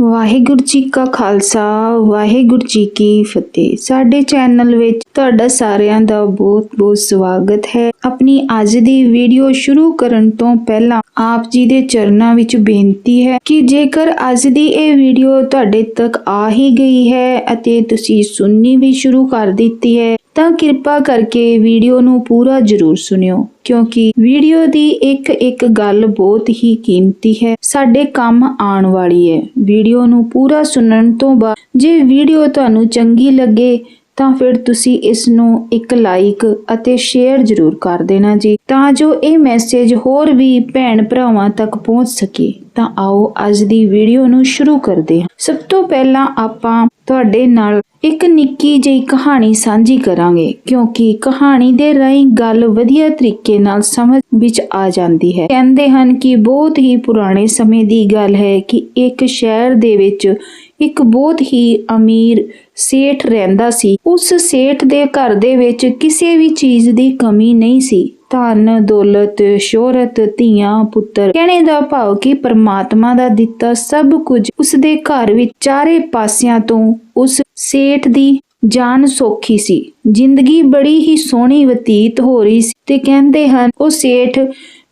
ਵਾਹਿਗੁਰੂ ਜੀ ਕਾ ਖਾਲਸਾ, ਵਾਹਿਗੁਰੂ ਜੀ ਕੀ ਫਤਿਹ। ਸਾਡੇ ਚੈਨਲ ਵਿੱਚ ਤੁਹਾਡਾ ਸਾਰਿਆਂ ਦਾ ਬਹੁਤ-ਬਹੁਤ ਸਵਾਗਤ ਹੈ। ਆਪਣੀ ਅੱਜ ਦੀ ਵੀਡੀਓ ਸ਼ੁਰੂ ਕਰਨ ਤੋਂ ਪਹਿਲਾਂ ਆਪ ਜੀ ਦੇ ਚਰਨਾਂ ਵਿੱਚ ਬੇਨਤੀ ਹੈ ਕਿ ਜੇਕਰ ਅੱਜ ਦੀ ਇਹ ਵੀਡੀਓ ਤੁਹਾਡੇ ਤੱਕ ਆ ਹੀ ਗਈ ਹੈ ਅਤੇ ਤੁਸੀਂ ਸੁਣਨੀ ਵੀ ਸ਼ੁਰੂ ਕਰ ਦਿੱਤੀ ਹੈ, ਤਾਂ ਕਿਰਪਾ ਕਰਕੇ ਵੀਡੀਓ ਨੂੰ ਪੂਰਾ ਜ਼ਰੂਰ ਸੁਣਿਓ, ਕਿਉਂਕਿ ਵੀਡੀਓ ਦੀ ਇੱਕ ਇੱਕ ਗੱਲ ਬਹੁਤ ਹੀ ਕੀਮਤੀ ਹੈ, ਸਾਡੇ ਕੰਮ ਆਉਣ ਵਾਲੀ ਹੈ। ਵੀਡੀਓ ਨੂੰ ਪੂਰਾ ਸੁਣਨ ਤੋਂ ਬਾਅਦ ਜੇ ਵੀਡੀਓ ਤੁਹਾਨੂੰ ਚੰਗੀ ਲੱਗੇ ਤਾਂ ਫਿਰ ਤੁਸੀਂ ਇਸ ਨੂੰ ਇੱਕ ਲਾਈਕ ਅਤੇ ਸ਼ੇਅਰ ਜ਼ਰੂਰ ਕਰ ਦੇਣਾ ਜੀ, ਤਾਂ ਜੋ ਇਹ ਮੈਸੇਜ ਹੋਰ ਵੀ ਭੈਣ ਭਰਾਵਾਂ ਤੱਕ ਪਹੁੰਚ ਸਕੇ। ਤਾਂ ਆਓ ਅੱਜ ਦੀ ਵੀਡੀਓ ਨੂੰ ਸ਼ੁਰੂ ਕਰਦੇ ਹਾਂ। ਸਭ ਤੋਂ ਪਹਿਲਾਂ ਆਪਾਂ ਤੁਹਾਡੇ ਨਾਲ ਇੱਕ ਨਿੱਕੀ ਜਿਹੀ ਕਹਾਣੀ ਸਾਂਝੀ ਕਰਾਂਗੇ, ਕਿਉਂਕਿ ਕਹਾਣੀ ਦੇ ਰਾਹੀਂ ਗੱਲ ਵਧੀਆ ਤਰੀਕੇ ਨਾਲ ਸਮਝ ਵਿੱਚ ਆ ਜਾਂਦੀ ਹੈ। ਕਹਿੰਦੇ ਹਨ ਕਿ ਬਹੁਤ ਹੀ ਪੁਰਾਣੇ ਸਮੇਂ ਦੀ ਗੱਲ ਹੈ ਕਿ ਇੱਕ ਸ਼ਹਿਰ ਦੇ ਵਿੱਚ ਇੱਕ ਬਹੁਤ ਹੀ ਅਮੀਰ ਸੇਠ ਰਹਿੰਦਾ ਸੀ। ਉਸ ਸੇਠ ਦੇ ਘਰ ਦੇ ਵਿੱਚ ਕਿਸੇ ਵੀ ਚੀਜ਼ ਦੀ ਕਮੀ ਨਹੀਂ ਸੀ। ਧਨ, ਦੌਲਤ, ਸ਼ੋਹਰਤ, ਧੀਆਂ, ਪੁੱਤਰ। ਕਹਿਣੇ ਦਾ ਭਾਵ ਕਿ ਪਰਮਾਤਮਾ ਦਾ ਦਿੱਤਾ ਸਭ ਕੁਝ ਉਸ ਦੇ ਘਰ ਵਿੱਚ ਚਾਰੇ ਪਾਸਿਆਂ ਤੋਂ ਉਸ ਸੇਠ ਦੀ ਜਾਨ ਸੌਖੀ ਸੀ। ਜ਼ਿੰਦਗੀ ਬੜੀ ਹੀ ਸੋਹਣੀ ਬਤੀਤ ਹੋ ਰਹੀ ਸੀ ਤੇ ਕਹਿੰਦੇ ਹਨ, ਉਹ ਸੇਠ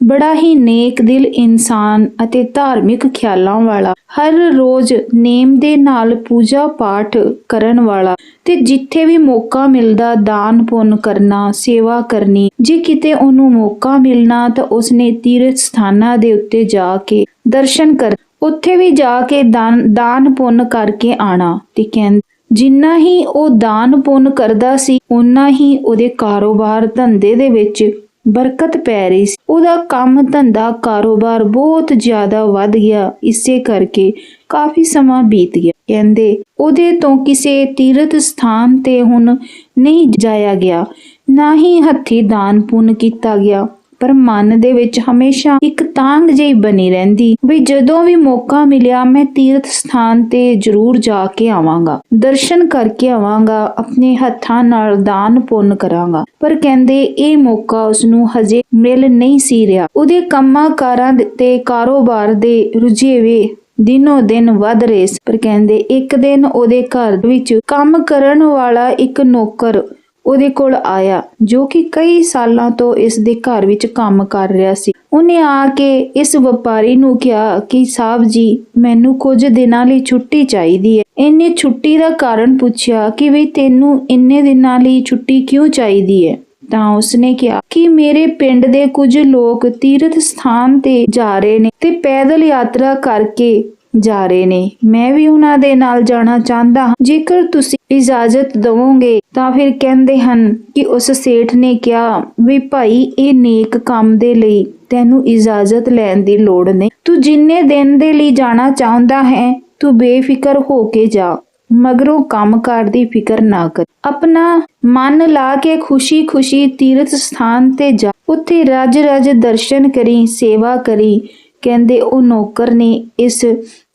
ਬੜਾ ਹੀ ਨੇਕ ਦਿਲ ਇਨਸਾਨ ਅਤੇ ਧਾਰਮਿਕ ਖਿਆਲਾਂ ਵਾਲਾ। ਹਰ ਰੋਜ਼ ਨੇਮ ਦੇ ਨਾਲ ਪੂਜਾ ਪਾਠ ਕਰਨ ਵਾਲਾ ਤੇ ਜਿੱਥੇ ਵੀ ਮੌਕਾ ਮਿਲਦਾ ਦਾਨ ਪੁੰਨ ਕਰਨਾ, ਸੇਵਾ ਕਰਨੀ, ਜੇ ਕਿਤੇ ਉਹਨੂੰ ਮੌਕਾ ਮਿਲਣਾ ਤਾਂ ਉਸਨੇ ਤੀਰਥ ਸਥਾਨਾਂ ਦੇ ਉੱਤੇ ਜਾ ਕੇ ਦਰਸ਼ਨ ਕਰ, ਉੱਥੇ ਵੀ ਜਾ ਕੇ ਦਾਨ ਦਾਨ ਪੁੰਨ ਕਰਕੇ ਆਣਾ ਤੇ ਕਹਿੰਦੇ ਜਿੰਨਾ ਹੀ ਉਹ ਦਾਨ ਪੁੰਨ ਕਰਦਾ ਸੀ ਉਨਾ ਹੀ ਉਹਦੇ ਕਾਰੋਬਾਰ ਧੰਦੇ ਦੇ ਵਿੱਚ ਬਰਕਤ ਪੈ ਰਹੀ ਸੀ। ਉਹਦਾ ਕੰਮ ਧੰਦਾ ਕਾਰੋਬਾਰ ਬਹੁਤ ਜ਼ਿਆਦਾ ਵੱਧ ਗਿਆ। ਇਸੇ ਕਰਕੇ ਕਾਫੀ ਸਮਾਂ ਬੀਤ ਗਿਆ। ਕਹਿੰਦੇ, ਉਹਦੇ ਤੋਂ ਕਿਸੇ ਤੀਰਥ ਸਥਾਨ ਤੇ ਹੁਣ ਨਹੀਂ ਜਾਇਆ ਗਿਆ। ਨਾ ਹੀ ਹੱਥੀ ਦਾਨ ਪੁੰਨ ਕੀਤਾ ਗਿਆ। ਪਰ ਮਨ ਦੇ ਵਿੱਚ ਹਮੇਸ਼ਾ ਇੱਕ ਤਾਂਗ ਜਿਹੀ ਬਣੀ ਰਹਿੰਦੀ ਵੀ ਜਦੋਂ ਵੀ ਮੌਕਾ ਮਿਲਿਆ, ਮੈਂ ਤੀਰਥ ਸਥਾਨ ਤੇ ਜ਼ਰੂਰ ਜਾ ਕੇ ਆਵਾਂਗਾ। ਦਰਸ਼ਨ ਕਰਕੇ ਆਵਾਂਗਾ, ਆਪਣੇ ਹੱਥਾਂ ਨਾਲ ਦਾਨ ਪੁੰਨ ਕਰਾਂਗਾ। ਪਰ ਕਹਿੰਦੇ ਇਹ ਮੌਕਾ ਉਸ ਨੂੰ ਹਜੇ ਮਿਲ ਨਹੀਂ ਸੀ ਰਿਹਾ। ਉਹਦੇ ਕੰਮਾਂ ਕਾਰਾਂ ਤੇ ਕਾਰੋਬਾਰ ਦੇ ਰੁਝੇਵੇ ਦਿਨੋ ਦਿਨ ਵੱਧ ਰਹੇ ਪਰ ਕਹਿੰਦੇ ਇੱਕ ਦਿਨ ਉਹਦੇ ਘਰ ਵਿੱਚ ਕੰਮ ਕਰਨ ਵਾਲਾ ਇੱਕ ਨੌਕਰ ਉਹਦੇ ਕੋਲ ਆਇਆ, ਜੋ ਕਿ ਕਈ ਸਾਲਾਂ ਤੋਂ ਇਸ ਦੇ ਘਰ ਵਿੱਚ ਕੰਮ ਕਰ ਰਿਹਾ ਸੀ। ਉਹਨੇ ਆ ਕੇ ਇਸ ਵਪਾਰੀ ਨੂੰ ਕਿਹਾ ਕਿ ਸਾਹਿਬ ਜੀ, ਮੈਨੂੰ ਕੁਝ ਦਿਨਾਂ ਲਈ ਛੁੱਟੀ ਚਾਹੀਦੀ ਹੈ। ਇਹਨੇ ਛੁੱਟੀ ਦਾ ਕਾਰਨ ਪੁੱਛਿਆ ਕਿ ਵੀ ਤੈਨੂੰ ਇੰਨੇ ਦਿਨਾਂ ਲਈ ਛੁੱਟੀ ਕਿਉਂ ਚਾਹੀਦੀ ਹੈ? ਤਾਂ ਉਸਨੇ ਕਿਹਾ ਕਿ, ਮੇਰੇ ਪਿੰਡ ਦੇ ਕੁਝ ਲੋਕ ਤੀਰਥ ਸਥਾਨ ਤੇ ਜਾ ਰਹੇ ਨੇ ਤੇ ਪੈਦਲ ਯਾਤਰਾ ਕਰਕੇ ਜਾ ਰਹੇ ਨੇ। ਮੈਂ ਵੀ ਉਹਨਾਂ ਦੇ ਨਾਲ ਜਾਣਾ ਚਾਹੁੰਦਾ ਹਾਂ। ਜੇਕਰ ਤੁਸੀਂ ਇਜਾਜ਼ਤ ਦਵੋਗੇ, ਤਾਂ ਫਿਰ ਕਹਿੰਦੇ ਹਨ ਕਿ ਉਸ ਸੇਠ ਨੇ ਕਿਹਾ, ਵੀ ਭਾਈ, ਇਹ ਨੇਕ ਕੰਮ ਦੇ ਲਈ ਤੈਨੂੰ ਇਜਾਜ਼ਤ ਲੈਣ ਦੀ ਲੋੜ ਨਹੀਂ। ਤੂੰ ਜਿੰਨੇ ਦਿਨ ਦੇ ਲਈ ਜਾਣਾ ਚਾਹੁੰਦਾ ਹੈ, ਤੂੰ ਬੇਫਿਕਰ ਹੋ ਕੇ ਜਾ। ਮਗਰੋਂ ਕੰਮਕਾਰ ਦੀ ਫਿਕਰ ਨਾ ਕਰ। ਆਪਣਾ ਮਨ ਲਾ ਕੇ ਖੁਸ਼ੀ-ਖੁਸ਼ੀ ਤੀਰਥ ਸਥਾਨ ਤੇ ਜਾ। ਉੱਥੇ ਰਜ-ਰਜ ਦਰਸ਼ਨ ਕਰੀ, ਸੇਵਾ ਕਰੀ। ਕਹਿੰਦੇ ਉਹ ਨੌਕਰ ਨੇ ਇਸ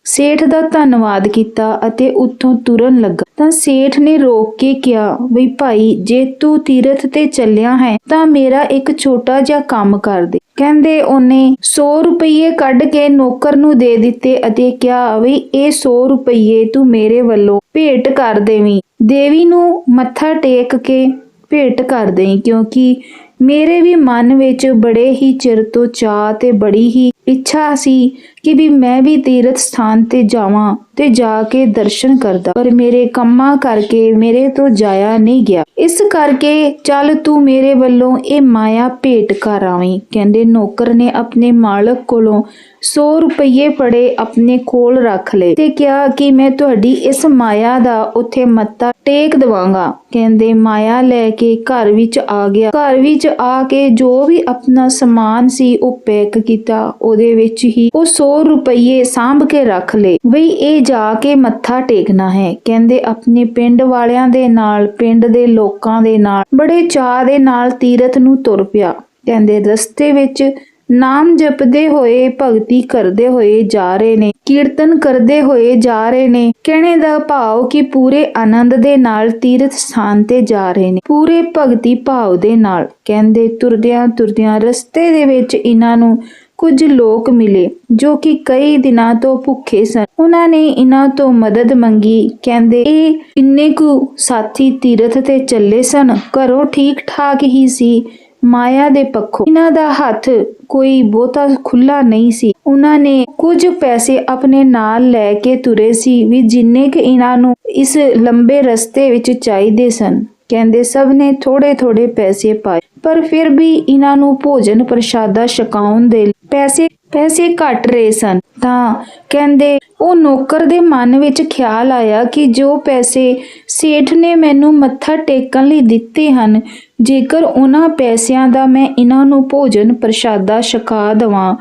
ਸੇਠ ਦਾ ਧੰਨਵਾਦ ਕੀਤਾ ਅਤੇ ਉੱਥੋਂ ਤੁਰਨ ਲੱਗਾ। ਤਾਂ ਸੇਠ ਨੇ ਰੋਕ ਕੇ ਕਿਹਾ ਵੀ ਭਾਈ, ਜੇ ਤੂੰ ਤੀਰਥ ਤੇ ਚੱਲਿਆ ਹੈ, ਤਾਂ ਮੇਰਾ ਇੱਕ ਛੋਟਾ ਜਿਹਾ ਕੰਮ ਕਰ ਦੇ। ਕਹਿੰਦੇ ਉਹਨੇ 100 ਰੁਪਏ ਕੱਢ ਕੇ ਨੌਕਰ ਨੂੰ ਦੇ ਦਿੱਤੇ ਅਤੇ ਕਿਹਾ ਵੀ ਇਹ 100 ਰੁਪਏ ਤੂੰ ਮੇਰੇ ਵੱਲੋਂ ਭੇਟ ਕਰ ਦੇਵੀਂ। ਦੇਵੀ ਨੂੰ ਮੱਥਾ ਟੇਕ ਕੇ ਭੇਟ ਕਰ ਦੇਈ, ਕਿਉਂਕਿ ਮੇਰੇ ਵੀ ਮਨ ਵਿੱਚ ਬੜੇ ਹੀ ਚਿਰ ਤੋਂ ਚਾਹ ਤੇ ਬੜੀ ਹੀ ਇੱਛਾ ਸੀ ਕਿ ਵੀ ਮੈਂ ਵੀ ਤੀਰਥ ਸਥਾਨ ਤੇ ਜਾਵਾਂ। ਤੇ ਜਾ ਕੇ ਦਰਸ਼ਨ ਕਰਦਾ, ਪਰ ਮੇਰੇ ਕੰਮਾਂ ਕਰਕੇ ਮੇਰੇ ਤੋਂ ਜਾਇਆ ਨਹੀਂ ਗਿਆ। ਇਸ ਕਰਕੇ ਚੱਲ ਤੂੰ ਮੇਰੇ ਵੱਲੋਂ ਇਹ ਮਾਇਆ ਭੇਟ ਕਰ ਆਵੀਂ, ਕਹਿੰਦੇ ਨੌਕਰ ਨੇ ਆਪਣੇ ਮਾਲਕ ਕੋਲੋਂ 100 ਰੁਪਏ ਫੜੇ ਆਪਣੇ ਕੋਲ ਰੱਖ ਲਏ ਤੇ ਕਿਹਾ ਕਿ ਮੈਂ ਤੁਹਾਡੀ ਇਸ ਮਾਇਆ ਦਾ ਉੱਥੇ ਮੱਤਾ ਟੇਕ ਦਵਾਂਗਾ। ਕਹਿੰਦੇ ਮਾਇਆ ਲੈ ਕੇ ਘਰ ਵਿੱਚ ਆ ਗਿਆ। ਘਰ ਵਿੱਚ ਆ ਕੇ ਜੋ ਵੀ ਆਪਣਾ ਸਮਾਨ ਸੀ ਉਹ ਪੈਕ ਕੀਤਾ, ਉਹਦੇ ਵਿੱਚ ਹੀ ਉਹ 100 ਰੁਪਏ ਸਾਂਭ ਕੇ ਰੱਖ ਲਏ। ਬਈ ਇਹ ਜਾ ਕੇ ਮੱਥਾ ਟੇਕਣਾ ਹੈ। ਕਹਿੰਦੇ ਆਪਣੇ ਪਿੰਡ ਵਾਲਿਆਂ ਦੇ ਨਾਲ, ਪਿੰਡ ਦੇ ਲੋਕਾਂ ਦੇ ਨਾਲ। ਬੜੇ ਚਾਹ ਦੇ ਨਾਲ ਤੀਰਥ ਨੂੰ ਤੁਰ ਪਿਆ। ਕਹਿੰਦੇ ਰਸਤੇ ਵਿੱਚ ਨਾਮ ਜਪਦੇ ਹੋਏ, ਭਗਤੀ ਕਰਦੇ ਹੋਏ ਜਾ ਰਹੇ ਨੇ। ਕੀਰਤਨ ਕਰਦੇ ਹੋਏ ਜਾ ਰਹੇ ਨੇ। ਕਹਿਣੇ ਦਾ ਭਾਵ ਕਿ ਪੂਰੇ ਆਨੰਦ ਦੇ ਨਾਲ ਤੀਰਥ ਸਥਾਨ ਤੇ ਜਾ ਰਹੇ ਨੇ। ਪੂਰੇ ਭਗਤੀ ਭਾਵ ਦੇ ਨਾਲ। ਕਹਿੰਦੇ ਤੁਰਦਿਆਂ ਤੁਰਦਿਆਂ ਰਸਤੇ ਦੇ ਵਿੱਚ ਇਹਨਾਂ ਨੂੰ ਕੁਝ ਲੋਕ ਮਿਲੇ ਜੋ ਕਿ ਕਈ ਦਿਨਾਂ ਤੋਂ ਭੁੱਖੇ ਸਨ। ਉਹਨਾਂ ਨੇ ਇਹਨਾਂ ਤੋਂ ਮਦਦ ਮੰਗੀ। ਕਹਿੰਦੇ, ਇਹ ਇੰਨੇ ਕੁ ਸਾਥੀ ਤੀਰਥ ਤੇ ਚੱਲੇ ਸਨ, ਘਰੋਂ ਠੀਕ ਠਾਕ ਹੀ ਸੀ। ਮਾਇਆ ਦੇ ਪੱਖੋਂ ਇਹਨਾਂ ਦਾ ਹੱਥ ਕੋਈ ਬਹੁਤਾ ਖੁੱਲਾ ਨਹੀਂ ਸੀ। ਉਹਨਾਂ ਨੇ ਕੁਝ ਪੈਸੇ ਆਪਣੇ ਨਾਲ ਲੈ ਕੇ ਤੁਰੇ ਸੀ ਵੀ ਜਿੰਨੇ ਕਿ ਇਹਨਾਂ ਨੂੰ ਇਸ ਲੰਬੇ ਰਸਤੇ ਵਿੱਚ ਚਾਹੀਦੇ ਸਨ। ਕਹਿੰਦੇ ਸਭ ਨੇ ਥੋੜੇ ਥੋੜੇ ਪੈਸੇ ਪਾਏ, ਪਰ ਫਿਰ ਵੀ ਇਹਨਾਂ ਨੂੰ ਭੋਜਨ ਪ੍ਰਸ਼ਾਦਾ ਛਕਾਉਣ ਦੇ ਪੈਸੇ ਪੈਸੇ ਘਟ ਰਹੇ ਸਨ। ਤਾਂ ਕਹਿੰਦੇ ਉਹ ਨੌਕਰ ਦੇ ਮਨ ਵਿੱਚ ਖਿਆਲ ਆਇਆ ਕਿ ਜੋ ਪੈਸੇ ਸੇਠ ਨੇ ਮੈਨੂੰ ਮੱਥਾ ਟੇਕਣ ਲਈ ਦਿੱਤੇ ਹਨ, ਜੇਕਰ ਉਹਨਾਂ ਪੈਸਿਆਂ ਦਾ ਮੈਂ ਇਹਨਾਂ ਨੂੰ ਭੋਜਨ ਪ੍ਰਸ਼ਾਦਾ ਛਕਾ ਦਵਾਂ,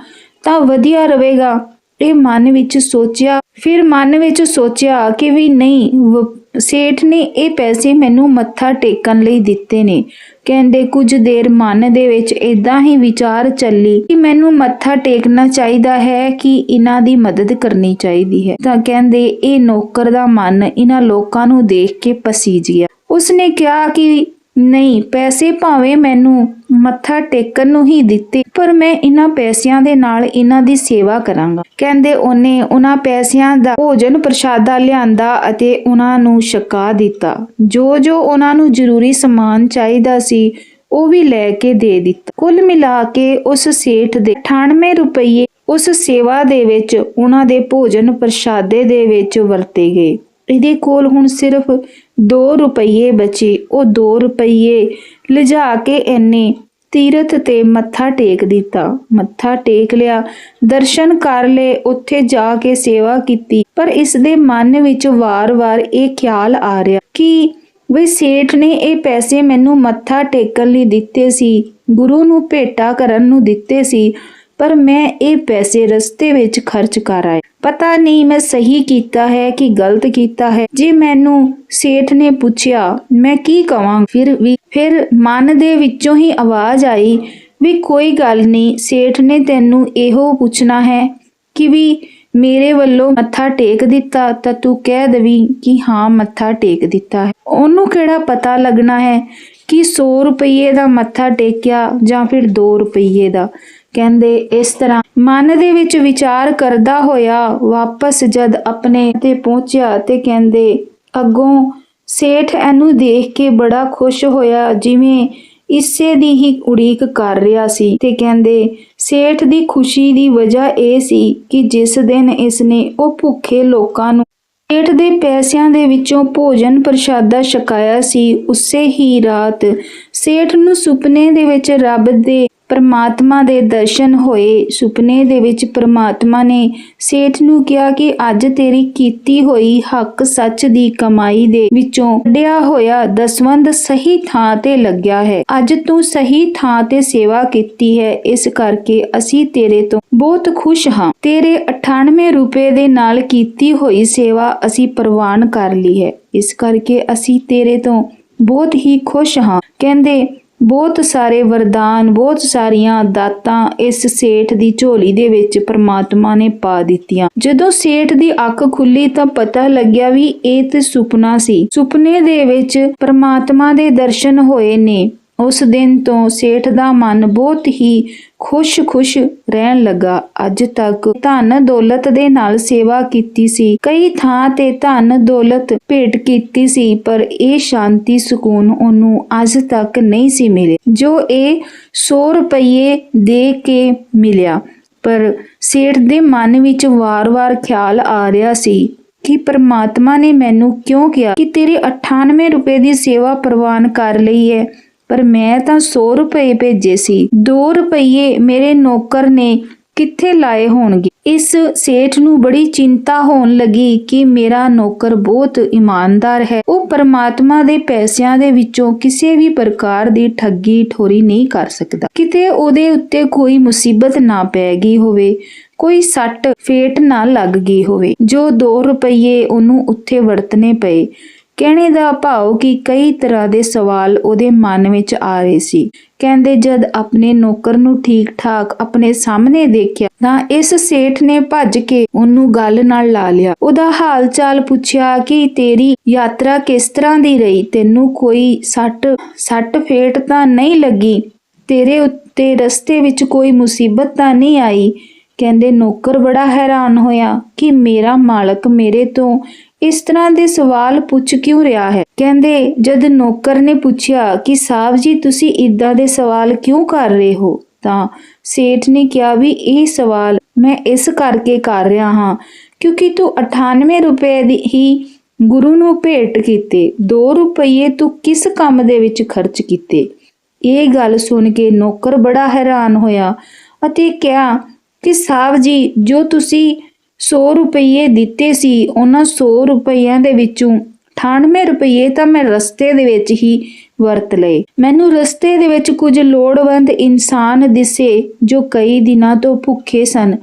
ਤਾਂ ਵਧੀਆ ਰਹੇਗਾ। ਇਹ ਮਨ ਵਿੱਚ ਸੋਚਿਆ, ਫਿਰ ਮਨ ਵਿੱਚ ਸੋਚਿਆ ਕਿ ਵੀ ਨਹੀਂ ਸੇਠ ਨੇ ਇਹ ਪੈਸੇ ਮੈਨੂੰ ਮੱਥਾ ਟੇਕਣ ਲਈ ਦਿੱਤੇ ਨੇ। ਕਹਿੰਦੇ, ਕੁਝ ਦੇਰ ਮਨ ਦੇ ਵਿੱਚ ਇਦਾਂ ਹੀ ਵਿਚਾਰ ਚੱਲੀ ਕਿ ਮੈਨੂੰ ਮੱਥਾ ਟੇਕਣਾ ਚਾਹੀਦਾ ਹੈ ਕਿ ਇਹਨਾਂ ਦੀ ਮਦਦ ਕਰਨੀ ਚਾਹੀਦੀ ਹੈ। ਤਾਂ ਕਹਿੰਦੇ, ਇਹ ਨੌਕਰ ਦਾ ਮਨ ਇਹਨਾਂ ਲੋਕਾਂ ਨੂੰ ਦੇਖ ਕੇ ਪਸੀਜ ਗਿਆ। ਉਸਨੇ ਕਿਹਾ ਕਿ ਨਹੀਂ, ਪੈਸੇ ਭਾਵੇਂ ਮੈਨੂੰ ਮੱਥਾ ਟੇਕਣ ਨੂੰ ਹੀ ਦਿੱਤੇ, ਪਰ ਮੈਂ ਇਹਨਾਂ ਪੈਸਿਆਂ ਦੇ ਨਾਲ ਇਹਨਾਂ ਦੀ ਸੇਵਾ ਕਰਾਂਗਾ। ਕਹਿੰਦੇ ਉਹਨੇ ਉਹਨਾਂ ਪੈਸਿਆਂ ਦਾ ਭੋਜਨ ਪ੍ਰਸ਼ਾਦਾ ਲਿਆਂਦਾ ਅਤੇ ਉਹਨਾਂ ਨੂੰ ਛਕਾ ਦਿੱਤਾ। ਜੋ ਜੋ ਉਹਨਾਂ ਨੂੰ ਜ਼ਰੂਰੀ ਸਮਾਨ ਚਾਹੀਦਾ ਸੀ, ਉਹ ਵੀ ਲੈ ਕੇ ਦੇ ਦਿੱਤਾ। ਕੁੱਲ ਮਿਲਾ ਕੇ ਉਸ ਸੇਠ ਦੇ 98 ਰੁਪਏ ਉਸ ਸੇਵਾ ਦੇ ਵਿੱਚ ਉਹਨਾਂ ਦੇ ਭੋਜਨ ਪ੍ਰਸ਼ਾਦੇ ਦੇ ਵਿੱਚ ਵਰਤੇ ਗਏ। ਇਹਦੇ ਕੋਲ ਹੁਣ ਸਿਰਫ ਦੋ ਰੁਪਈਏ ਬਚੇ, ਉਹ ਦੋ ਰੁਪਈਏ। ਲਿਜਾ ਕੇ ਇਹਨੇ ਤੀਰਥ ਤੇ ਮੱਥਾ ਟੇਕ ਦਿੱਤਾ। ਮੱਥਾ ਟੇਕ ਲਿਆ, ਦਰਸ਼ਨ ਕਰ ਲਏ, ਉੱਥੇ ਜਾ ਕੇ ਸੇਵਾ ਕੀਤੀ। ਪਰ ਇਸ ਦੇ ਮਨ ਵਿੱਚ ਵਾਰ-ਵਾਰ ਇਹ ਖਿਆਲ ਆ ਰਿਹਾ ਕਿ ਵੀ ਸੇਠ ਨੇ ਇਹ ਪੈਸੇ ਮੈਨੂੰ ਮੱਥਾ ਟੇਕਣ ਲਈ ਦਿੱਤੇ ਸੀ, ਗੁਰੂ ਨੂੰ ਭੇਟਾ ਕਰਨ ਨੂੰ ਦਿੱਤੇ ਸੀ, ਪਰ ਮੈਂ ਇਹ ਪੈਸੇ ਰਸਤੇ ਵਿੱਚ ਖਰਚ ਕਰ ਆਇਆ। ਪਤਾ ਨਹੀਂ ਮੈਂ ਸਹੀ ਕੀਤਾ ਹੈ ਕਿ ਗਲਤ ਕੀਤਾ ਹੈ। ਜੇ ਮੈਨੂੰ ਸੇਠ ਨੇ ਪੁੱਛਿਆ, ਮੈਂ ਕੀ ਕਵਾਂ? ਫਿਰ ਵੀ, ਫਿਰ ਮਨ ਦੇ ਵਿੱਚੋਂ ਹੀ ਆਵਾਜ਼ ਆਈ ਵੀ ਕੋਈ ਗੱਲ ਨਹੀਂ, ਸੇਠ ਨੇ ਤੈਨੂੰ ਇਹੋ ਪੁੱਛਣਾ ਹੈ ਕਿ ਵੀ ਮੇਰੇ ਵੱਲੋਂ ਮੱਥਾ ਟੇਕ ਦਿੱਤਾ ਤਾਂ ਤੂੰ ਕਹਿ ਦਵੀ ਕਿ ਹਾਂ, ਮੱਥਾ ਟੇਕ ਦਿੱਤਾ ਹੈ। ਉਹਨੂੰ ਕਿਹੜਾ ਪਤਾ ਲੱਗਣਾ ਹੈ ਕਿ 100 ਰੁਪਏ ਦਾ ਮੱਥਾ ਟੇਕਿਆ ਜਾਂ ਫਿਰ 2 ਰੁਪਏ ਦਾ? ਕਹਿੰਦੇ, ਇਸ ਤਰ੍ਹਾਂ ਮਨ ਦੇ ਵਿੱਚ ਵਿਚਾਰ ਕਰਦਾ ਹੋਇਆ ਵਾਪਸ ਜਦ ਆਪਣੇ ਤੇ ਪਹੁੰਚਿਆ ਤੇ ਕਹਿੰਦੇ, ਅੱਗੋਂ ਸੇਠ ਇਹਨੂੰ ਦੇਖ ਕੇ ਬੜਾ ਖੁਸ਼ ਹੋਇਆ, ਜਿਵੇਂ ਇਸੇ ਦੀ ਹੀ ਉਡੀਕ ਕਰ ਰਿਹਾ ਸੀ। ਤੇ ਕਹਿੰਦੇ, ਸੇਠ ਦੀ ਖੁਸ਼ੀ ਦੀ ਵਜ੍ਹਾ ਇਹ ਸੀ ਕਿ ਜਿਸ ਦਿਨ ਇਸਨੇ ਉਹ ਭੁੱਖੇ ਲੋਕਾਂ ਨੂੰ ਸੇਠ ਦੇ ਪੈਸਿਆਂ ਦੇ ਵਿੱਚੋਂ ਭੋਜਨ ਪ੍ਰਸ਼ਾਦਾ ਛਕਾਇਆ ਸੀ, ਉਸੇ ਹੀ ਰਾਤ ਸੇਠ ਨੂੰ ਸੁਪਨੇ ਦੇ ਵਿੱਚ ਰੱਬ ਦੇ ਪਰਮਾਤਮਾ ਦੇ ਦਰਸ਼ਨ ਹੋਏ। ਸੁਪਨੇ ਦੇ ਵਿੱਚ ਪਰਮਾਤਮਾ ਨੇ ਸੇਠ ਨੂੰ ਕਿਹਾ ਕਿ ਅੱਜ ਤੇਰੀ ਕੀਤੀ ਹੋਈ ਹੱਕ ਸੱਚ ਦੀ ਕਮਾਈ ਦੇ ਵਿੱਚੋਂ ਕੱਢਿਆ ਹੋਇਆ ਦਸਵੰਦ ਸਹੀ ਥਾਂ ਤੇ ਲੱਗਿਆ ਹੈ। ਅੱਜ ਤੂੰ ਸਹੀ ਥਾਂ ਤੇ ਸੇਵਾ ਕੀਤੀ ਹੈ। ਇਸ ਕਰਕੇ ਅਸੀਂ ਤੇਰੇ ਤੋਂ ਬਹੁਤ ਖੁਸ਼ ਹਾਂ। ਤੇਰੇ 98 ਰੁਪਏ ਦੇ ਨਾਲ ਕੀਤੀ ਹੋਈ ਸੇਵਾ ਅਸੀਂ ਪ੍ਰਵਾਨ ਕਰ ਲਈ ਹੈ। ਇਸ ਕਰਕੇ ਅਸੀਂ ਤੇਰੇ ਤੋਂ ਬਹੁਤ ਹੀ ਖੁਸ਼ ਹਾਂ। ਕਹਿੰਦੇ ਬਹੁਤ ਸਾਰੇ ਵਰਦਾਨ, ਬਹੁਤ ਸਾਰੀਆਂ ਦਾਤਾਂ ਇਸ ਸੇਠ ਦੀ ਝੋਲੀ ਦੇ ਵਿੱਚ ਪ੍ਰਮਾਤਮਾ ਨੇ ਪਾ ਦਿੱਤੀਆਂ। ਜਦੋਂ ਸੇਠ ਦੀ ਅੱਖ ਖੁੱਲੀ ਤਾਂ ਪਤਾ ਲੱਗਿਆ ਵੀ ਇਹ ਤੇ ਸੁਪਨਾ ਸੀ। ਸੁਪਨੇ ਦੇ ਵਿੱਚ ਪ੍ਰਮਾਤਮਾ ਦੇ ਦਰਸ਼ਨ ਹੋਏ ਨੇ। ਉਸ ਦਿਨ ਤੋਂ ਸੇਠ ਦਾ ਮਨ ਬਹੁਤ ਹੀ ਖੁਸ਼-ਖੁਸ਼ ਰਹਿਣ ਲੱਗਾ। ਅੱਜ ਤੱਕ ਧਨ ਦੌਲਤ ਦੇ ਨਾਲ ਸੇਵਾ ਕੀਤੀ ਸੀ। ਕਈ ਥਾਂ ਤੇ ਧਨ ਦੌਲਤ ਭੇਟ ਕੀਤੀ ਸੀ, ਪਰ ਇਹ ਸ਼ਾਂਤੀ, ਸਕੂਨ ਉਹਨੂੰ ਅੱਜ ਤੱਕ ਨਹੀਂ ਸੀ ਮਿਲੇ, ਜੋ ਇਹ 100 ਰੁਪਏ ਦੇ ਕੇ ਮਿਲਿਆ। ਪਰ ਸੇਠ ਦੇ ਮਨ ਵਿੱਚ ਵਾਰ-ਵਾਰ ਖਿਆਲ ਆ ਰਿਹਾ ਸੀ ਕਿ ਪਰਮਾਤਮਾ ਨੇ ਮੈਨੂੰ ਕਿਉਂ ਕਿਹਾ ਕਿ ਤੇਰੀ 98 ਰੁਪਏ ਦੀ ਸੇਵਾ ਪ੍ਰਵਾਨ ਕਰ ਲਈ ਹੈ। ਪਰ ਮੈਂ ਤਾਂ 100 ਰੁਪਏ ਭੇਜੇ ਸੀ। 2 ਰੁਪਏ ਮੇਰੇ ਨੌਕਰ ਨੇ ਕਿੱਥੇ ਲਾਏ ਹੋਣਗੇ? ਇਸ ਸੇਠ ਨੂੰ ਬੜੀ ਚਿੰਤਾ ਹੋਣ ਲੱਗੀ ਕਿ ਮੇਰਾ ਨੌਕਰ ਬਹੁਤ ਇਮਾਨਦਾਰ ਹੈ। ਉਹ ਪਰਮਾਤਮਾ ਦੇ ਪੈਸਿਆਂ ਦੇ ਵਿੱਚੋਂ ਕਿਸੇ ਵੀ ਪ੍ਰਕਾਰ ਦੀ ਠੱਗੀ ਠੋਰੀ ਨਹੀਂ ਕਰ ਸਕਦਾ। ਕਿਤੇ ਉਹਦੇ ਉੱਤੇ ਕੋਈ ਮੁਸੀਬਤ ਨਾ ਪੈ ਗਈ ਹੋਵੇ, ਕੋਈ ਸੱਟ ਫੇਟ ਨਾ ਲੱਗ ਗਈ ਹੋਵੇ। ਜੋ 2 ਰੁਪਏ ਉਹਨੂੰ ਉੱਥੇ ਵਰਤਨੇ ਪਏ ਕਹਿਣੇ ਦਾ ਭਾਵ ਕਿ ਕਈ ਤਰ੍ਹਾਂ ਦੇ ਸਵਾਲ ਉਹਦੇ ਮਨ ਵਿੱਚ ਆ ਰਹੇ ਸੀ। ਕਹਿੰਦੇ ਜਦ ਆਪਣੇ ਨੌਕਰ ਨੂੰ ਠੀਕ ਠਾਕ ਆਪਣੇ ਸਾਹਮਣੇ ਦੇਖਿਆ ਤਾਂ ਇਸ ਸੇਠ ਨੇ ਭੱਜ ਕੇ ਉਹਨੂੰ ਗੱਲ ਨਾਲ ਲਾ ਲਿਆ। ਉਹਦਾ ਹਾਲ ਚਾਲ ਪੁੱਛਿਆ ਕਿ ਤੇਰੀ ਯਾਤਰਾ ਕਿਸ ਤਰ੍ਹਾਂ ਦੀ ਰਹੀ? ਤੈਨੂੰ ਕੋਈ ਸੱਟ ਸੱਟ ਫੇਟ ਤਾਂ ਨਹੀਂ ਲੱਗੀ? ਤੇਰੇ ਉੱਤੇ ਰਸਤੇ ਵਿੱਚ ਕੋਈ ਮੁਸੀਬਤ ਤਾਂ ਨਹੀਂ ਆਈ? ਕਹਿੰਦੇ ਨੌਕਰ ਬੜਾ ਹੈਰਾਨ ਹੋਇਆ ਕਿ ਮੇਰਾ ਮਾਲਕ ਮੇਰੇ ਤੋਂ ਇਸ ਤਰ੍ਹਾਂ ਦੇ ਸਵਾਲ ਪੁੱਛ ਕਿਉਂ ਰਿਹਾ ਹੈ? ਕਹਿੰਦੇ, ਜਦ ਨੌਕਰ ਨੇ ਪੁੱਛਿਆ ਕਿ ਸਾਹਿਬ ਜੀ, ਤੁਸੀਂ ਇਦਾਂ ਦੇ ਸਵਾਲ ਕਿਉਂ ਕਰ ਰਹੇ ਹੋ? ਤਾਂ ਸੇਠ ਨੇ ਕਿਹਾ ਵੀ, ਇਹ ਸਵਾਲ ਮੈਂ ਇਸ ਕਰਕੇ ਕਰ ਰਿਹਾ ਹਾਂ, ਕਿਉਂਕਿ ਤੂੰ 98 ਰੁਪਏ ਦੀ ਹੀ ਗੁਰੂ ਨੂੰ ਭੇਟ ਕੀਤੇ। 2 ਰੁਪਏ ਤੂੰ ਕਿਸ ਕੰਮ ਦੇ ਵਿੱਚ ਖਰਚ ਕੀਤੇ? ਇਹ ਗੱਲ ਸੁਣ ਕੇ ਨੌਕਰ ਬੜਾ ਹੈਰਾਨ ਹੋਇਆ ਅਤੇ ਕਿਹਾ ਕਿ ਸਾਹਿਬ ਜੀ, ਜੋ ਤੁਸੀਂ 100 ਰੁਪਏ ਦਿੱਤੇ ਸੀ, ਉਹਨਾਂ 100 ਰੁਪਈਆਂ ਦੇ ਵਿੱਚੋਂ 98 ਰੁਪਏ ਤਾਂ ਮੈਂ ਰਸਤੇ ਦੇ ਵਿੱਚ ਹੀ ਵਰਤ ਲਏ। ਮੈਨੂੰ ਰਸਤੇ ਦੇ ਵਿੱਚ ਕੁਝ ਲੋੜਵੰਦ ਇਨਸਾਨ ਦਿਸੇ ਜੋ ਕਈ ਦਿਨਾਂ ਤੋਂ ਭੁੱਖੇ ਸਨ।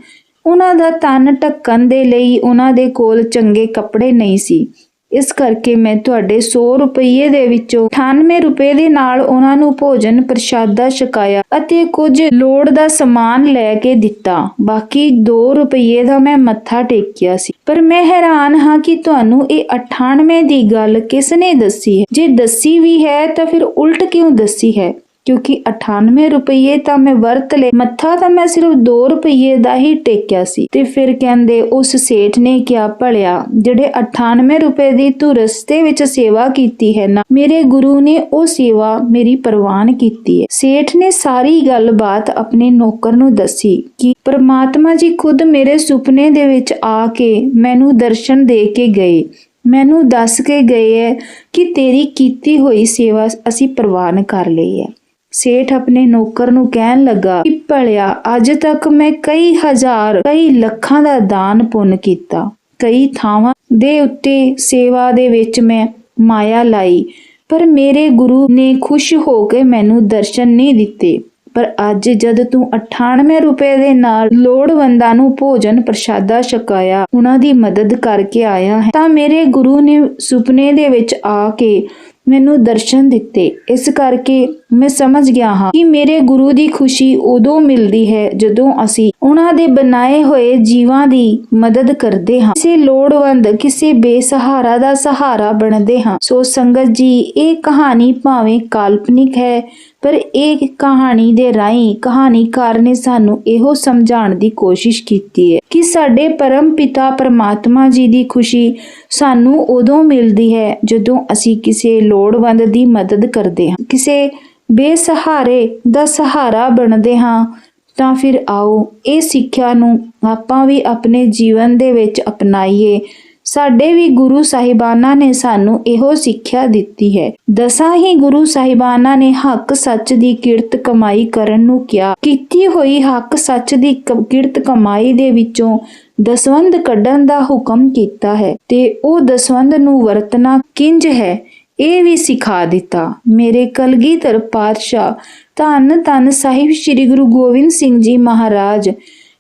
ਉਹਨਾਂ ਦਾ ਤਨ ਢੱਕਣ ਦੇ ਲਈ ਉਹਨਾਂ ਦੇ ਕੋਲ ਚੰਗੇ ਕੱਪੜੇ ਨਹੀਂ ਸੀ। ਇਸ ਕਰਕੇ ਮੈਂ ਤੁਹਾਡੇ 100 ਰੁਪਏ ਦੇ ਵਿੱਚੋਂ 98 ਰੁਪਏ ਦੇ ਨਾਲ ਉਹਨਾਂ ਨੂੰ ਭੋਜਨ ਪ੍ਰਸ਼ਾਦਾ ਛਕਾਇਆ ਅਤੇ ਕੁਝ ਲੋੜ ਦਾ ਸਮਾਨ ਲੈ ਕੇ ਦਿੱਤਾ। ਬਾਕੀ 2 ਰੁਪਏ ਦਾ ਮੈਂ ਮੱਥਾ ਟੇਕਿਆ ਸੀ। ਪਰ ਮੈਂ ਹੈਰਾਨ ਹਾਂ ਕਿ ਤੁਹਾਨੂੰ ਇਹ 98 ਦੀ ਗੱਲ ਕਿਸ ਨੇ ਦੱਸੀ ਹੈ? ਜੇ ਦੱਸੀ ਵੀ ਹੈ ਤਾਂ ਫਿਰ ਉਲਟ ਕਿਉਂ ਦੱਸੀ ਹੈ? ਕਿਉਂਕਿ 98 ਰੁਪਏ ਤਾਂ ਮੈਂ ਵਰਤ ਲਏ, ਮੱਥਾ ਤਾਂ ਮੈਂ ਸਿਰਫ 2 ਰੁਪਏ ਦਾ ਹੀ ਟੇਕਿਆ ਸੀ। ਤੇ ਫਿਰ ਕਹਿੰਦੇ ਉਸ ਸੇਠ ਨੇ ਕਿਹਾ, ਭਲਿਆ, ਜਿਹੜੇ 98 ਰੁਪਏ ਦੀ ਤੂੰ ਰਸਤੇ ਵਿੱਚ ਸੇਵਾ ਕੀਤੀ ਹੈ ਨਾ, ਮੇਰੇ ਗੁਰੂ ਨੇ ਉਹ ਸੇਵਾ ਮੇਰੀ ਪ੍ਰਵਾਨ ਕੀਤੀ ਹੈ। ਸੇਠ ਨੇ ਸਾਰੀ ਗੱਲਬਾਤ ਆਪਣੇ ਨੌਕਰ ਨੂੰ ਦੱਸੀ ਕਿ ਪ੍ਰਮਾਤਮਾ ਜੀ ਖੁਦ ਮੇਰੇ ਸੁਪਨੇ ਦੇ ਵਿੱਚ ਆ ਕੇ ਮੈਨੂੰ ਦਰਸ਼ਨ ਦੇ ਕੇ ਗਏ। ਮੈਨੂੰ ਦੱਸ ਕੇ ਗਏ ਹੈ ਕਿ ਤੇਰੀ ਕੀਤੀ ਹੋਈ ਸੇਵਾ ਅਸੀਂ ਪ੍ਰਵਾਨ ਕਰ ਲਈ ਹੈ। ਸੇਠ ਆਪਣੇ ਨੌਕਰ ਨੂੰ ਕਹਿਣ ਲੱਗਾ ਕਿ ਭਲਿਆ, ਅੱਜ ਤੱਕ ਮੈਂ ਕਈ ਹਜ਼ਾਰ, ਕਈ ਲੱਖਾਂ ਦਾ ਦਾਨ ਪੁੰਨ ਕੀਤਾ। ਕਈ ਥਾਵਾਂ ਦੇ ਉੱਤੇ ਸੇਵਾ ਦੇ ਵਿੱਚ ਮੈਂ ਮਾਇਆ ਲਾਈ, ਪਰ ਮੇਰੇ ਗੁਰੂ ਨੇ ਖੁਸ਼ ਹੋ ਕੇ ਮੈਨੂੰ ਦਰਸ਼ਨ ਨਹੀਂ ਦਿੱਤੇ। ਪਰ ਅੱਜ ਜਦ ਤੂੰ 98 ਰੁਪਏ ਦੇ ਨਾਲ ਲੋੜਵੰਦਾਂ ਨੂੰ ਭੋਜਨ ਪ੍ਰਸ਼ਾਦਾ ਛਕਾਇਆ ਉਹਨਾਂ ਦੀ ਮਦਦ ਕਰਕੇ ਆਇਆ ਹੈ, ਤਾਂ ਮੇਰੇ ਗੁਰੂ ਨੇ ਸੁਪਨੇ ਦੇ ਵਿੱਚ ਆ ਕੇ ਮੈਨੂੰ ਦਰਸ਼ਨ ਦਿੱਤੇ। ਇਸ ਕਰਕੇ ਮੈਂ ਸਮਝ ਗਿਆ ਹਾਂ ਕਿ ਮੇਰੇ ਗੁਰੂ ਦੀ ਖੁਸ਼ੀ ਉਦੋਂ ਮਿਲਦੀ ਹੈ ਜਦੋਂ ਅਸੀਂ ਉਹਨਾਂ ਦੇ ਬਣਾਏ ਹੋਏ ਜੀਵਾਂ ਦੀ ਮਦਦ ਕਰਦੇ ਹਾਂ। ਕਿਸੇ ਲੋੜਵੰਦ, ਕਿਸੇ ਬੇਸਹਾਰਾ ਦਾ ਸਹਾਰਾ ਬਣਦੇ ਹਾਂ। ਸੋ ਸੰਗਤ ਜੀ, ਇਹ ਕਹਾਣੀ ਭਾਵੇਂ ਕਾਲਪਨਿਕ ਹੈ ਪਰ ਇਹ ਕਹਾਣੀ ਦੇ ਰਾਹੀਂ ਕਹਾਣੀਕਾਰ ਨੇ ਸਾਨੂੰ ਇਹੋ ਸਮਝਾਉਣ ਦੀ ਕੋਸ਼ਿਸ਼ ਕੀਤੀ ਹੈ ਕਿ ਸਾਡੇ ਪਰਮ ਪਿਤਾ ਪਰਮਾਤਮਾ ਜੀ ਦੀ ਖੁਸ਼ੀ ਸਾਨੂੰ ਉਦੋਂ ਮਿਲਦੀ ਹੈ ਜਦੋਂ ਅਸੀਂ ਕਿਸੇ ਲੋੜਵੰਦ ਦੀ ਮਦਦ ਕਰਦੇ ਹਾਂ। ਕਿਸੇ ਬੇਸਹਾਰੇ ਦਾ ਸਹਾਰਾ ਬਣਦੇ ਹਾਂ, ਤਾਂ ਫਿਰ ਆਓ ਇਹ ਸਿੱਖਿਆ ਨੂੰ ਆਪਾਂ ਵੀ ਆਪਣੇ ਜੀਵਨ ਦੇ ਵਿੱਚ ਅਪਣਾਈਏ। ਸਾਡੇ ਵੀ ਗੁਰੂ ਸਾਹਿਬਾਨਾਂ ਨੇ ਸਾਨੂੰ ਇਹੋ ਸਿੱਖਿਆ ਦਿੱਤੀ ਹੈ। ਦਸਾਂ ਹੀ ਗੁਰੂ ਸਾਹਿਬਾਨਾਂ ਨੇ ਹੱਕ ਸੱਚ ਦੀ ਕਿਰਤ ਕਮਾਈ ਕਰਨ ਨੂੰ ਕਿਹਾ। ਕੀਤੀ ਹੋਈ ਹੱਕ ਸੱਚ ਦੀ ਕਿਰਤ ਕਮਾਈ ਦੇ ਵਿੱਚੋਂ ਦਸਵੰਧ ਕੱਢਣ ਦਾ ਹੁਕਮ ਕੀਤਾ ਹੈ ਤੇ ਉਹ ਦਸਵੰਧ ਨੂੰ ਵਰਤਣਾ ਕਿੰਜ ਹੈ, ਇਹ ਵੀ ਸਿਖਾ ਦਿੱਤਾ। ਮੇਰੇ ਕਲਗੀਧਰ ਪਾਤਸ਼ਾਹ ਧੰਨ ਧੰਨ ਸਾਹਿਬ ਸ੍ਰੀ ਗੁਰੂ ਗੋਬਿੰਦ ਸਿੰਘ ਜੀ ਮਹਾਰਾਜ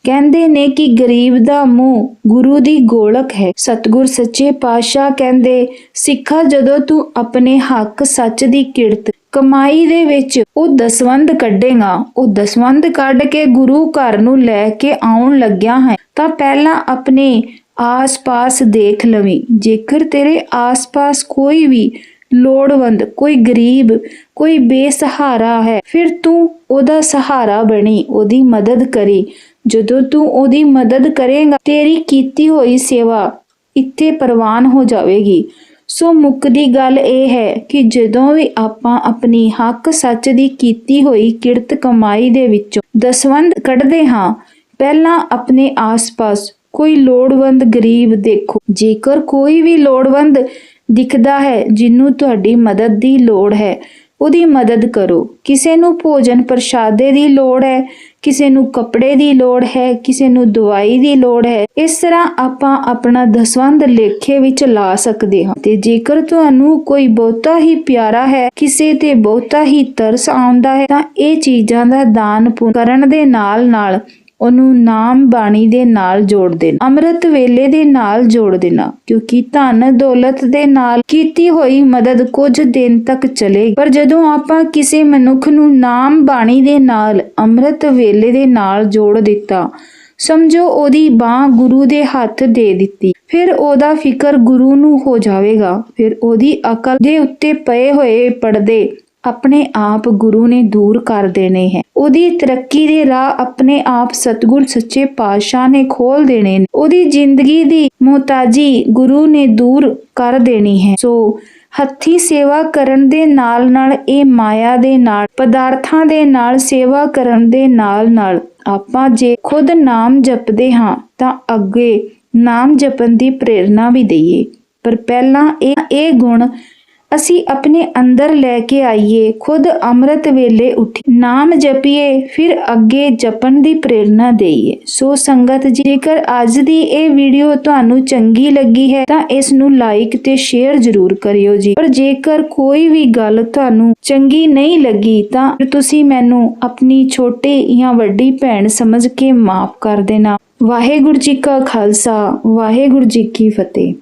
ਕਹਿੰਦੇ ਨੇ ਕਿ ਗਰੀਬ ਦਾ ਮੂੰਹ ਗੁਰੂ ਦੀ ਗੋਲਕ ਹੈ। ਸਤਗੁਰ ਸੱਚੇ ਪਾਤਸ਼ਾਹ ਕਹਿੰਦੇ, ਸਿੱਖਾ ਜਦੋਂ ਤੂੰ ਆਪਣੇ ਹੱਕ ਸੱਚ ਦੀ ਕਿਰਤ ਕਮਾਈ ਦੇ ਵਿੱਚ ਉਹ ਦਸਵੰਧ ਕੱਢੇਗਾ। ਉਹ ਦਸਵੰਧ ਕੱਢ ਕੇ ਗੁਰੂ ਘਰ ਨੂੰ ਲੈ ਕੇ ਆਉਣ ਲੱਗਿਆ ਹੈ, ਤਾਂ ਪਹਿਲਾਂ ਆਪਣੇ ਆਸ-ਪਾਸ ਦੇਖ ਲਵੀਂ। ਜੇਕਰ ਤੇਰੇ ਆਸ-ਪਾਸ ਕੋਈ ਵੀ ਲੋੜਵੰਦ, ਕੋਈ ਗਰੀਬ, ਕੋਈ ਬੇਸਹਾਰਾ ਹੈ, ਫਿਰ ਤੂੰ ਉਹਦਾ ਸਹਾਰਾ ਬਣੀ, ਉਹਦੀ ਮਦਦ ਕਰੀ। ਜਦੋਂ ਤੂੰ ਉਹਦੀ ਮਦਦ ਕਰੇਗਾ, ਤੇਰੀ ਕੀਤੀ ਹੋਈ ਸੇਵਾ ਇੱਥੇ ਪ੍ਰਵਾਨ ਹੋ ਜਾਵੇਗੀ। ਸੋ ਮੁੱਕਦੀ ਗੱਲ ਇਹ ਹੈ ਕਿ ਜਦੋਂ ਵੀ ਆਪਾਂ ਆਪਣੀ ਹੱਕ ਸੱਚ ਦੀ ਕੀਤੀ ਹੋਈ ਕਿਰਤ ਕਮਾਈ ਦੇ ਵਿੱਚੋਂ ਦਸਵੰਧ ਕੱਢਦੇ ਹਾਂ, ਪਹਿਲਾਂ ਆਪਣੇ ਆਸ-ਪਾਸ ਕੋਈ ਲੋੜਵੰਦ ਗਰੀਬ ਦੇਖੋ। ਜੇਕਰ ਕੋਈ ਵੀ ਲੋੜਵੰਦ ਦਿਖਦਾ ਹੈ ਜਿਹਨੂੰ ਤੁਹਾਡੀ ਮਦਦ ਦੀ ਲੋੜ ਹੈ, ਉਹਦੀ ਮਦਦ ਕਰੋ। ਕਿਸੇ ਨੂੰ ਭੋਜਨ ਪ੍ਰਸ਼ਾਦੇ ਦੀ ਲੋੜ ਹੈ, ਕਿਸੇ ਨੂੰ ਕੱਪੜੇ ਦੀ ਲੋੜ ਹੈ, ਕਿਸੇ ਨੂੰ ਦਵਾਈ ਦੀ ਲੋੜ ਹੈ, ਇਸ ਤਰ੍ਹਾਂ ਆਪਾਂ ਆਪਣਾ ਦਸਵੰਧ ਲੇਖੇ ਵਿੱਚ ਲਾ ਸਕਦੇ ਹਾਂ। ਤੇ ਜੇਕਰ ਤੁਹਾਨੂੰ ਕੋਈ ਬਹੁਤਾ ਹੀ ਪਿਆਰਾ ਹੈ, ਕਿਸੇ ਤੇ ਬਹੁਤਾ ਹੀ ਤਰਸ ਆਉਂਦਾ ਹੈ, ਤਾਂ ਇਹ ਚੀਜ਼ਾਂ ਦਾ ਦਾਨ ਕਰਨ ਦੇ ਨਾਲ ਨਾਲ ਉਹਨੂੰ ਨਾਮ ਬਾਣੀ ਦੇ ਨਾਲ ਜੋੜ ਦੇਣਾ। ਅੰਮ੍ਰਿਤ ਵੇਲੇ ਦੇ ਨਾਲ ਜੋੜ ਦੇਣਾ, ਕਿਉਂਕਿ ਧਨ ਦੌਲਤ ਦੇ ਨਾਲ ਕੀਤੀ ਹੋਈ ਮਦਦ ਕੁਝ ਦਿਨ ਤੱਕ ਚਲੇਗੀ। ਪਰ ਜਦੋਂ ਆਪਾਂ ਕਿਸੇ ਮਨੁੱਖ ਨੂੰ ਨਾਮ ਬਾਣੀ ਦੇ ਨਾਲ, ਅੰਮ੍ਰਿਤ ਵੇਲੇ ਦੇ ਨਾਲ ਜੋੜ ਦਿੱਤਾ, ਸਮਝੋ ਉਹਦੀ ਬਾਹ ਗੁਰੂ ਦੇ ਹੱਥ ਦੇ ਦਿੱਤੀ, ਫਿਰ ਉਹਦਾ ਫਿਕਰ ਗੁਰੂ ਨੂੰ ਹੋ ਜਾਵੇਗਾ, ਫਿਰ ਉਹਦੀ ਅਕਲ ਦੇ ਉੱਤੇ ਪਏ ਹੋਏ ਪਰਦੇ ਆਪਣੇ ਆਪ ਗੁਰੂ ਨੇ ਦੂਰ ਕਰ ਦੇਣੇ ਹੈ। ਉਹਦੀ ਤਰੱਕੀ ਦੇ ਰਾਹ ਆਪਣੇ ਆਪ ਸਤਿਗੁਰ ਸੱਚੇ ਪਾਤਸ਼ਾਹ ਨੇ ਖੋਲ ਦੇਣੇ ਨੇ। ਉਹਦੀ ਜ਼ਿੰਦਗੀ ਦੀ ਮੁਹਤਾਜੀ ਗੁਰੂ ਨੇ ਦੂਰ ਕਰ ਦੇਣੀ ਹੈ। ਸੋ ਹੱਥੀ ਸੇਵਾ ਕਰਨ ਦੇ ਨਾਲ ਨਾਲ ਇਹ ਮਾਇਆ ਦੇ ਨਾਲ, ਪਦਾਰਥਾਂ ਦੇ ਨਾਲ ਸੇਵਾ ਕਰਨ ਦੇ ਨਾਲ ਨਾਲ ਆਪਾਂ ਜੇ ਖੁਦ ਨਾਮ ਜਪਦੇ ਹਾਂ, ਤਾਂ ਅੱਗੇ ਨਾਮ ਜਪਣ ਦੀ ਪ੍ਰੇਰਣਾ ਵੀ ਦਈਏ। ਪਰ ਪਹਿਲਾਂ ਇਹ ਇਹ ਗੁਣ ਅਸੀਂ ਆਪਣੇ ਅੰਦਰ ਲੈ ਕੇ ਆਈਏ ਖੁਦ ਅੰਮ੍ਰਿਤ ਵੇਲੇ ਉੱਠੀ। ਨਾਮ ਜਪੀਏ ਫਿਰ ਅੱਗੇ ਜਪਣ ਦੀ ਪ੍ਰੇਰਣਾ ਦੇਈਏ। ਸੋ ਸੰਗਤ ਜੀ, ਜੇਕਰ ਅੱਜ ਦੀ ਇਹ ਵੀਡੀਓ ਤੁਹਾਨੂੰ ਚੰਗੀ ਲੱਗੀ ਹੈ ਤਾਂ ਇਸ ਨੂੰ ਲਾਈਕ ਤੇ ਸ਼ੇਅਰ ਜ਼ਰੂਰ ਕਰਿਓ ਜੀ। ਪਰ ਜੇਕਰ ਕੋਈ ਵੀ ਗੱਲ ਤੁਹਾਨੂੰ ਚੰਗੀ ਨਹੀਂ ਲੱਗੀ ਤਾਂ ਤੁਸੀਂ ਮੈਨੂੰ ਆਪਣੀ ਛੋਟੀ ਜਾਂ ਵੱਡੀ ਭੈਣ ਸਮਝ ਕੇ ਮਾਫ ਕਰ ਦੇਣਾ। ਵਾਹਿਗੁਰੂ ਜੀ ਕਾ ਖਾਲਸਾ ਵਾਹਿਗੁਰੂ ਜੀ ਕੀ ਫਤਿਹ।